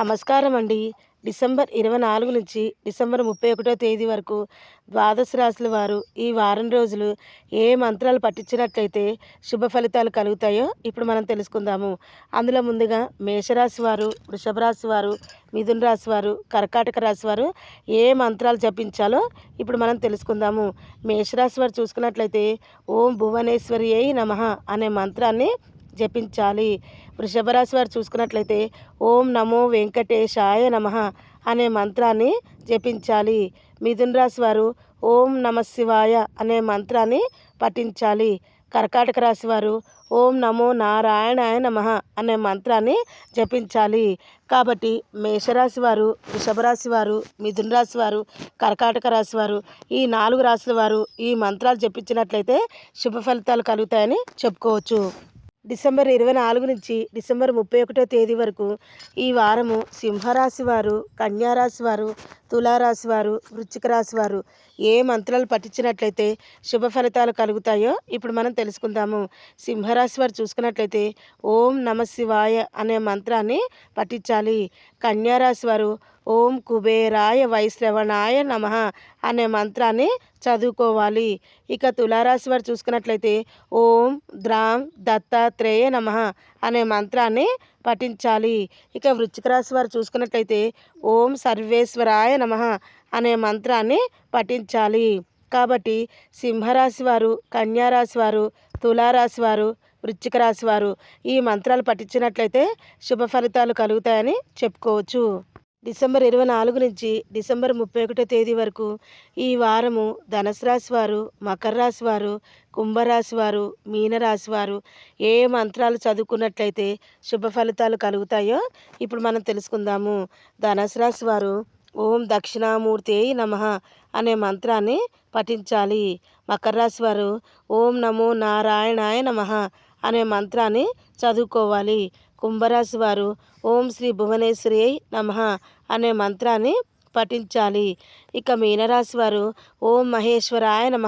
నమస్కారం అండి. డిసెంబర్ ఇరవై నాలుగు నుంచి డిసెంబర్ ముప్పై ఒకటో తేదీ వరకు ద్వాదశ రాశుల వారు ఈ వారం రోజులు ఏ మంత్రాలు పట్టించినట్లయితే శుభ ఫలితాలు కలుగుతాయో ఇప్పుడు మనం తెలుసుకుందాము. అందులో ముందుగా మేషరాశి వారు వృషభ రాశి వారు మిథున రాశి వారు కర్కాటక రాశి వారు ఏ మంత్రాలు జపించాలో ఇప్పుడు మనం తెలుసుకుందాము. మేషరాశి వారు చూసుకున్నట్లయితే ఓం భువనేశ్వరి అయి నమ అనే మంత్రాన్ని జపించాలి. వృషభ రాశి వారు చూసుకున్నట్లయితే ఓం నమో వెంకటేశాయ నమ అనే మంత్రాన్ని జపించాలి. మిథున రాశి వారు ఓం నమ శివాయ అనే మంత్రాన్ని పఠించాలి. కర్కాటక రాశి వారు ఓం నమో నారాయణాయ నమ అనే మంత్రాన్ని జపించాలి. కాబట్టి మేషరాశి వారు వృషభ రాశి వారు మిథున రాశి వారు కర్కాటక రాశి వారు ఈ నాలుగు రాశుల వారు ఈ మంత్రాలు జపించినట్లయితే శుభ ఫలితాలు కలుగుతాయని చెప్పుకోవచ్చు. డిసెంబర్ ఇరవై నాలుగు నుంచి డిసెంబర్ ముప్పై ఒకటో తేదీ వరకు ఈ వారము సింహరాశి వారు కన్యారాశి వారు తులారాశి వారు వృశ్చిక రాశి వారు ఏ మంత్రాలు పఠించినట్లయితే శుభ ఫలితాలు కలుగుతాయో ఇప్పుడు మనం తెలుసుకుందాము. సింహరాశి వారు చూసుకున్నట్లయితే ఓం నమ శివాయ అనే మంత్రాన్ని పఠించాలి. కన్యారాశి వారు ఓం కుబేరాయ వైశ్రవణాయ నమ అనే మంత్రాన్ని చదువుకోవాలి. ఇక తులారాశి వారు చూసుకున్నట్లయితే ఓం ద్రాం దత్తాత్రేయ నమ అనే మంత్రాన్ని పఠించాలి. ఇక వృశ్చిక రాశి వారు చూసుకున్నట్లయితే ఓం సర్వేశ్వరాయ నమ అనే మంత్రాన్ని పఠించాలి. కాబట్టి సింహరాశి వారు కన్యారాశి వారు తులారాశి వారు వృశ్చిక రాశి వారు ఈ మంత్రాలు పఠించినట్లయితే శుభ ఫలితాలు కలుగుతాయని చెప్పుకోవచ్చు. డిసెంబర్ ఇరవై నాలుగు నుంచి డిసెంబర్ ముప్పై ఒకటో తేదీ వరకు ఈ వారము ధనుసు రాశి వారు మకర రాశి వారు కుంభరాశి వారు మీనరాశి వారు ఏ మంత్రాలు చదువుకున్నట్లయితే శుభ ఫలితాలు కలుగుతాయో ఇప్పుడు మనం తెలుసుకుందాము. ధనుసు రాశి వారు ఓం దక్షిణామూర్తి నమ అనే మంత్రాన్ని పఠించాలి. మకర రాశి వారు ఓం నమో నారాయణాయ నమ అనే మంత్రాన్ని చదువుకోవాలి. కుంభరాశి వారు ఓం శ్రీ భువనేశ్వరి నమ అనే మంత్రాన్ని పఠించాలి. ఇక మీనరాశి వారు ఓం మహేశ్వరాయ నమ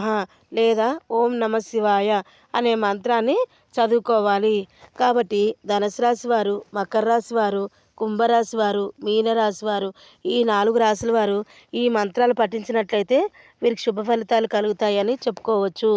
లేదా ఓం నమ శివాయ అనే మంత్రాన్ని చదువుకోవాలి. కాబట్టి ధనుసు రాశి వారు మకర రాశి వారు కుంభరాశి వారు మీనరాశి వారు ఈ నాలుగు రాశుల వారు ఈ మంత్రాలు పఠించినట్లయితే వీరికి శుభ ఫలితాలు కలుగుతాయని చెప్పుకోవచ్చు.